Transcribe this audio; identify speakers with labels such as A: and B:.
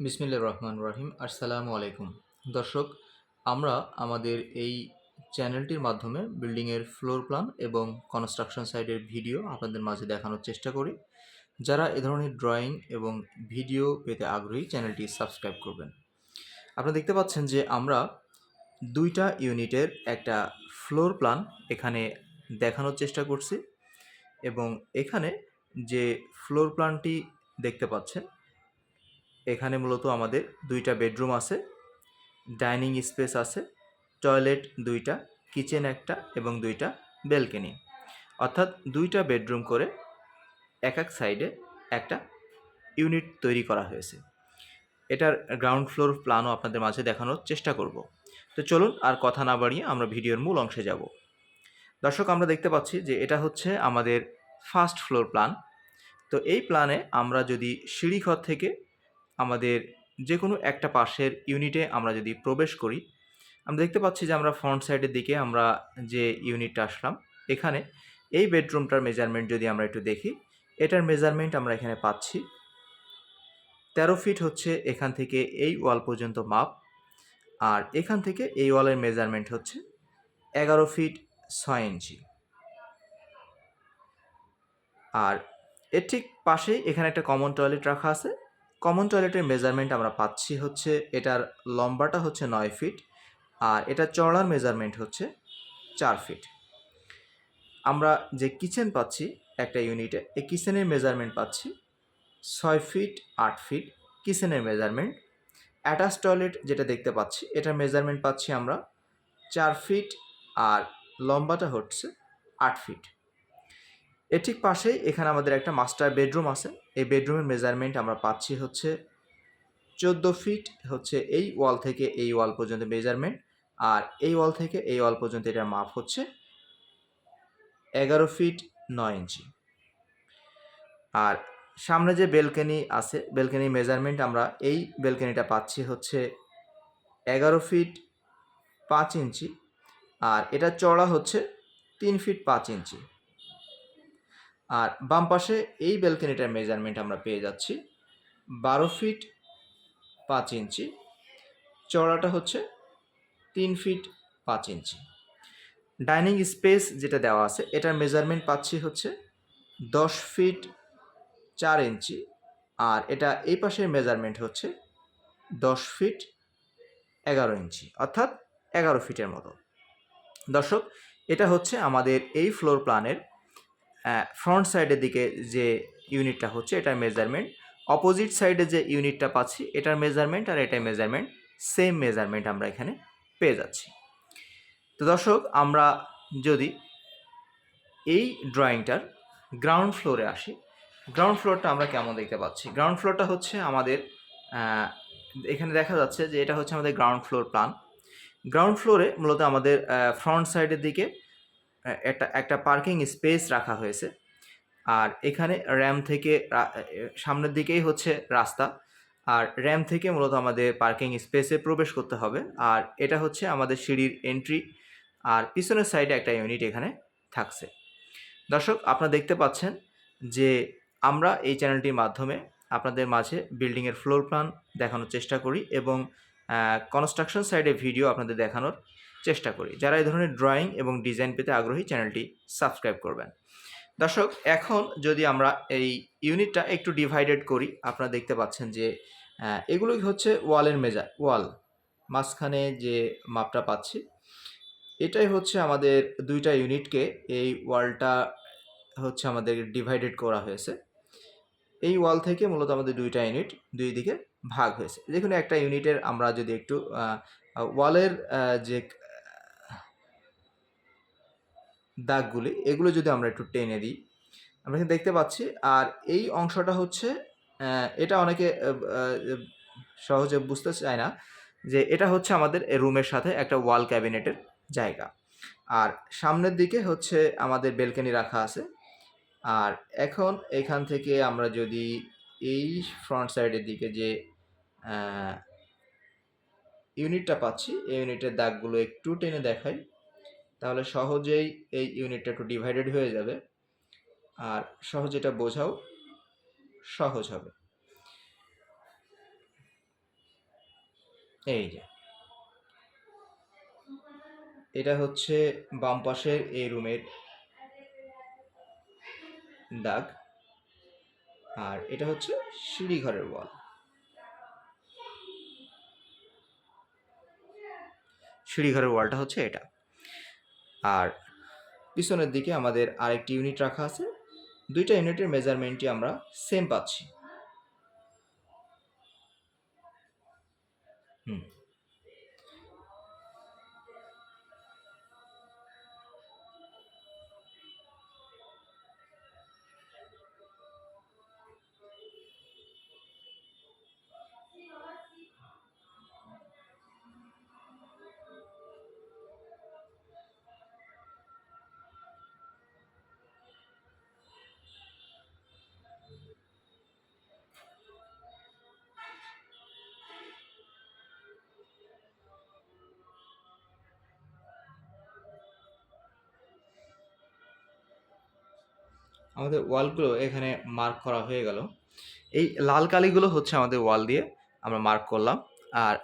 A: বিসমিল্লা রহমান রহিম। আসসালামু আলাইকুম। দর্শক, আমরা আমাদের এই চ্যানেলটির মাধ্যমে বিল্ডিংয়ের ফ্লোর প্ল্যান এবং কনস্ট্রাকশন সাইডের ভিডিও আপনাদের মাঝে দেখানোর চেষ্টা করি। যারা এ ধরনের ড্রয়িং এবং ভিডিও পেতে আগ্রহী, চ্যানেলটি সাবস্ক্রাইব করবেন। আপনারা দেখতে পাচ্ছেন যে আমরা দুইটা ইউনিটের একটা ফ্লোর প্ল্যান এখানে দেখানোর চেষ্টা করছি এবং এখানে যে ফ্লোর প্ল্যানটি দেখতে পাচ্ছেন এখানে মূলত আমাদের দুইটা বেডরুম আছে, ডাইনিং স্পেস আছে, টয়লেট দুইটা, কিচেন একটা এবং দুইটা ব্যালকনি। অর্থাৎ দুইটা বেডরুম করে এক এক সাইডে একটা ইউনিট তৈরি করা হয়েছে। এটার গ্রাউন্ড ফ্লোর প্ল্যানও আপনাদের মাঝে দেখানোর চেষ্টা করব। তো চলুন আর কথা না বাড়িয়ে আমরা ভিডিওর মূল অংশে যাব। দর্শক, আমরা দেখতে পাচ্ছি যে এটা হচ্ছে আমাদের ফার্স্ট ফ্লোর প্ল্যান। তো এই প্ল্যানে আমরা যদি সিঁড়িঘর থেকে আমাদের যে কোনো একটা পাশের ইউনিটে আমরা যদি প্রবেশ করি, আমরা দেখতে পাচ্ছি যে আমরা ফ্রন্ট সাইডের দিকে আমরা যে ইউনিটটা আসলাম, এখানে এই বেডরুমটার মেজারমেন্ট যদি আমরা একটু দেখি, এটার মেজারমেন্ট আমরা এখানে পাচ্ছি। তেরো ফিট হচ্ছে এখান থেকে এই ওয়াল পর্যন্ত মাপ, আর এখান থেকে এই ওয়ালের মেজারমেন্ট হচ্ছে এগারো ফিট ছয় ইঞ্চি। আর এর ঠিক পাশেই এখানে একটা কমন টয়লেট রাখা আছে কমন টয়লেটের মেজারমেন্ট আমরা পাচ্ছি হচ্ছে এটার লম্বাটা হচ্ছে নয় ফিট আর এটা চড়ার মেজারমেন্ট হচ্ছে চার ফিট আমরা যে কিচেন পাচ্ছি একটা ইউনিটে এই কিচেনের মেজারমেন্ট পাচ্ছি ছয় ফিট আট ফিট কিচেনের মেজারমেন্ট অ্যাটাচ টয়লেট যেটা দেখতে পাচ্ছি, এটার মেজারমেন্ট পাচ্ছি আমরা চার ফিট আর লম্বাটা হচ্ছে আট ফিট এর ঠিক পাশেই এখানে আমাদের একটা মাস্টার বেডরুম আছে। এই বেডরুমের মেজারমেন্ট আমরা পাচ্ছি হচ্ছে চোদ্দ ফিট হচ্ছে এই ওয়াল থেকে এই ওয়াল পর্যন্ত মেজারমেন্ট আর এই ওয়াল থেকে এই ওয়াল পর্যন্ত এটার মাপ হচ্ছে এগারো ফিট নয় ইঞ্চি। আর সামনে যে বেলকনি আছে বেলকনির মেজারমেন্ট আমরা এই বেলকনিটা পাচ্ছি হচ্ছে এগারো ফিট পাঁচ ইঞ্চি আর এটা চড়া হচ্ছে তিন ফিট পাঁচ ইঞ্চি। আর বাম পাশে এই ব্যালকনিটার মেজারমেন্ট আমরা পেয়ে যাচ্ছি বারো ফিট পাঁচ ইঞ্চি। চওড়াটা হচ্ছে তিন ফিট পাঁচ ইঞ্চি। ডাইনিং স্পেস যেটা দেওয়া আছে, এটার মেজারমেন্ট পাচ্ছি হচ্ছে দশ ফিট চার ইঞ্চি আর এটা এই পাশের মেজারমেন্ট হচ্ছে দশ ফিট এগারো ইঞ্চি, অর্থাৎ এগারো ফিটের মতো। দর্শক, এটা হচ্ছে আমাদের এই ফ্লোর প্ল্যানের ফ্রন্ট সাইডের দিকে যে ইউনিটটা হচ্ছে, এটার মেজারমেন্ট অপোজিট সাইডে যে ইউনিটটা পাচ্ছি, এটার মেজারমেন্ট আর এটার মেজারমেন্ট সেম মেজারমেন্ট আমরা এখানে পেয়ে যাচ্ছি। তো দর্শক, আমরা যদি এই ড্রয়িংটার গ্রাউন্ড ফ্লোরে আসি গ্রাউন্ড ফ্লোরটা আমরা কেমন দেখতে পাচ্ছি? গ্রাউন্ড ফ্লোরটা হচ্ছে আমাদের এখানে দেখা যাচ্ছে যে এটা হচ্ছে আমাদের গ্রাউন্ড ফ্লোর প্ল্যান গ্রাউন্ড ফ্লোরে মূলত আমাদের ফ্রন্ট সাইডের দিকে একটা একটা পার্কিং স্পেস রাখা হয়েছে। আর এখানে র্যাম থেকে সামনের দিকেই হচ্ছে রাস্তা। আর র্যাম থেকে মূলত আমাদের পার্কিং স্পেসে প্রবেশ করতে হবে। আর এটা হচ্ছে আমাদের সিঁড়ির এন্ট্রি আর পিছনের সাইডে একটা ইউনিট এখানে থাকছে। দর্শক, আপনারা দেখতে পাচ্ছেন যে আমরা এই চ্যানেলটির মাধ্যমে আপনাদের মাঝে বিল্ডিংয়ের ফ্লোর প্ল্যান দেখানোর চেষ্টা করি এবং কনস্ট্রাকশন সাইডে ভিডিও আপনাদের দেখানোর চেষ্টা করি। যারা এই ধরনের ড্রয়িং এবং ডিজাইন পেতে আগ্রহী চ্যানেলটি সাবস্ক্রাইব করবেন। দর্শক, এখন যদি আমরা এই ইউনিটটা একটু ডিভাইডেড করি, আপনারা দেখতে পাচ্ছেন যে এগুলোই হচ্ছে ওয়ালের মেজা ওয়াল মাঝখানে যে মাপটা পাচ্ছি, এটাই হচ্ছে আমাদের দুইটা ইউনিটকে এই ওয়ালটা হচ্ছে আমাদের ডিভাইডেড করা হয়েছে। এই ওয়াল থেকে মূলত আমাদের দুইটা ইউনিট দুই দিকে ভাগ হয়েছে। যেখানে একটা ইউনিটের আমরা যদি একটু ওয়ালের যে দাগগুলি, এগুলো যদি আমরা একটু টেনে দিই, আমরা কিন্তু দেখতে পাচ্ছি, আর এই অংশটা হচ্ছে এটা অনেকে সহজে বুঝতে চায় না, যে এটা হচ্ছে আমাদের রুমের সাথে একটা ওয়াল ক্যাবিনেটের জায়গা। আর সামনের দিকে হচ্ছে আমাদের বেলকানি রাখা আছে। আর এখন এখান থেকে আমরা যদি এই ফ্রন্ট সাইডের দিকে যে ইউনিটটা পাচ্ছি। এই ইউনিটের দাগগুলো একটু টেনে দেখাই। তাহলে সহজেই এই ইউনিটটা একটু ডিভাইডেড হয়ে যাবে। আর সহজ এটা বোঝাও সহজ হবে। এই যে। এটা হচ্ছে বাম পাশের এই রুমের দাগ। আর এটা হচ্ছে সিঁড়ি ঘরের ওয়াল সিঁড়ি ঘরের ওয়ালটা হচ্ছে এটা। আর পিছনের দিকে আমাদের আরেকটি ইউনিট রাখা আছে। দুইটা ইউনিটের মেজারমেন্টটি আমরা সেম পাচ্ছি। হুম। আমাদের ওয়ালগুলো এখানে মার্ক করা হয়ে গেল। এই লাল কালিগুলো হচ্ছে আমাদের ওয়াল দিয়ে আমরা মার্ক করলাম। আর